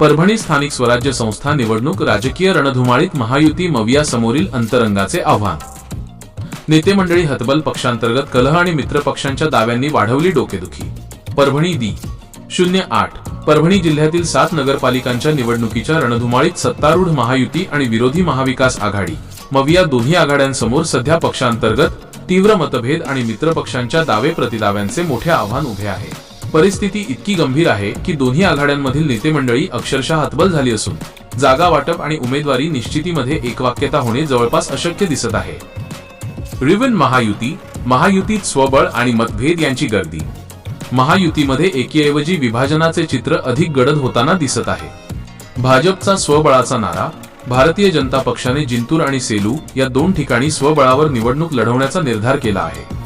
परभणी स्थानिक स्वराज्य संस्था निवडणूक राजकीय रणधुमाळीत महायुती मविया समोरील अंतरंगाचे आव्हान. नेते मंडळी हतबल पक्षांतर्गत कलह आणि मित्र पक्षांच्या दाव्यांनी वाढवली डोकेदुखी. परभणी दी शून्य आठ. परभणी जिल्ह्यातील सात नगरपालिकांच्या निवडणुकीच्या रणधुमाळीत सत्तारूढ महायुती आणि विरोधी महाविकास आघाडी. मविया दोन्ही आघाड्यांसमोर सध्या पक्षांतर्गत तीव्र मतभेद आणि मित्रपक्षांच्या दावे प्रतिदाव्यांचे मोठे आव्हान उभे आहे. परिस्थिती इतकी गंभीर आहे की दोन्ही आघाड्यांमधील नेते मंडळी अक्षरशः हतबल झाली असून जागा वाटप आणि उमेदवारी निश्चितीमध्ये एकवाक्यता होणे जवळपास अशक्य दिसत आहे. रिवन महायुती महायुतीत स्वबळ आणि मतभेद यांची गर्दी. महायुतीमध्ये एकीऐवजी विभाजनाचे चित्र अधिक गडद होताना दिसत आहे. भाजपचा स्वबळाचा नारा भारतीय जनता पक्षाने जिंतूर आणि सेलू या दोन ठिकाणी स्वबळावर निवडणूक लढवण्याचा निर्धार केला आहे.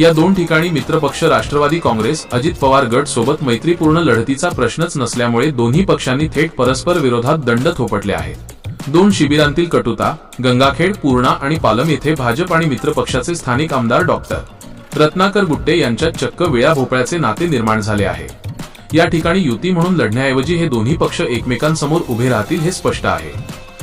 या दोन ठिकाणी मित्रपक्ष राष्ट्रवादी काँग्रेस अजित पवार गट सोबत मैत्रीपूर्ण लढतीचा प्रश्नच नसल्यामुळे दोन्ही पक्षांनी थेट परस्पर विरोधात दंड थोपटले आहेत. दोन शिबिरांतील कटुता गंगाखेड पूर्णा आणि पालम येथे भाजप आणि मित्रपक्षाचे स्थानिक आमदार डॉक्टर रत्नाकर गुट्टे यांच्यात चक्क वेळा भोपळ्याचे नाते निर्माण झाले आहे. या ठिकाणी युती म्हणून लढण्याऐवजी हे दोन्ही पक्ष एकमेकांसमोर उभे राहतील हे स्पष्ट आहे.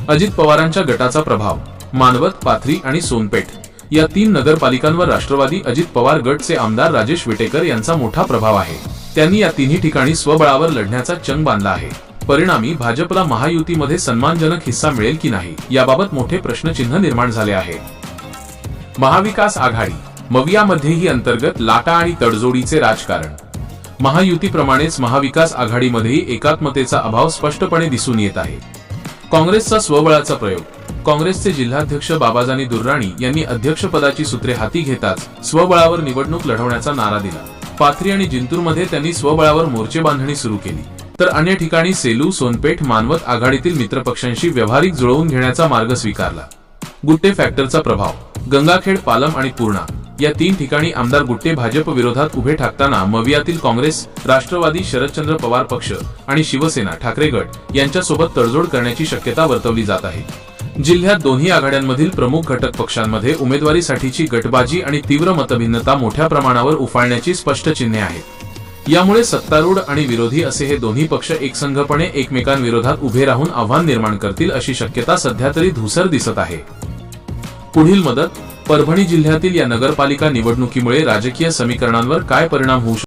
अजित पवारांच्या गटाचा प्रभाव मानवत पाथरी आणि सोनपेठ या तीन नगरपालिकांवर राष्ट्रवादी अजित पवार गटचे आमदार राजेश विटेकर यांचा मोठा प्रभाव आहे. त्यांनी या तिन्ही ठिकाणी स्वबळावर लढण्याचा चंग बांधला आहे. परिणामी भाजपला महायुतीमध्ये सन्मानजनक हिस्सा मिळेल की नाही याबाबत मोठे प्रश्नचिन्ह निर्माण झाले आहे. महाविकास आघाडी मवियामध्येही अंतर्गत लाटा आणि तडजोडीचे राजकारण. महायुतीप्रमाणेच महाविकास आघाडीमध्येही एकात्मतेचा अभाव स्पष्टपणे दिसून येत आहे. काँग्रेसचा स्वबळाचा प्रयोग काँग्रेसचे जिल्हाध्यक्ष बाबाजानी दुर्राणी यांनी अध्यक्षपदाची सूत्रे हाती घेताच स्वबळावर निवडणूक लढवण्याचा नारा दिला. पाथरी आणि जिंतूरमध्ये त्यांनी स्वबळावर मोर्चे बांधणी सुरू केली. तर अन्य ठिकाणी सेलू सोनपेठ मानवत आघाडीतील मित्रपक्षांशी व्यावहारिक जुळवून घेण्याचा मार्ग स्वीकारला. गुट्टे फॅक्टरचा प्रभाव गंगाखेड पालम आणि पूर्णा या तीन ठिकाणी आमदार गुट्टे भाजप विरोधात उभे ठाकताना मवियातील काँग्रेस राष्ट्रवादी शरदचंद्र पवार पक्ष आणि शिवसेना ठाकरे गट यांच्यासोबत तडजोड करण्याची शक्यता वर्तवली जात आहे. जिल्ह्यात दोन्ही आघाड्यांमधील प्रमुख घटक पक्षांमध्ये उमेदवारीसाठीची गटबाजी आणि तीव्र मतभिन्नता मोठ्या प्रमाणावर उफाळण्याची स्पष्ट चिन्हे आहेत. यामुळे सत्तारूढ आणि विरोधी असे हे दोन्ही पक्ष एकसंघपणे एकमेकांविरोधात उभे राहून आव्हान निर्माण करतील अशी शक्यता सध्या तरी धुसर दिसत आहे. पुढील मदत परभणी जिल्ह्यातील या नगरपालिका निवडणुकीमुळे राजकीय समीकरणांवर काय परिणाम होऊ शकतो?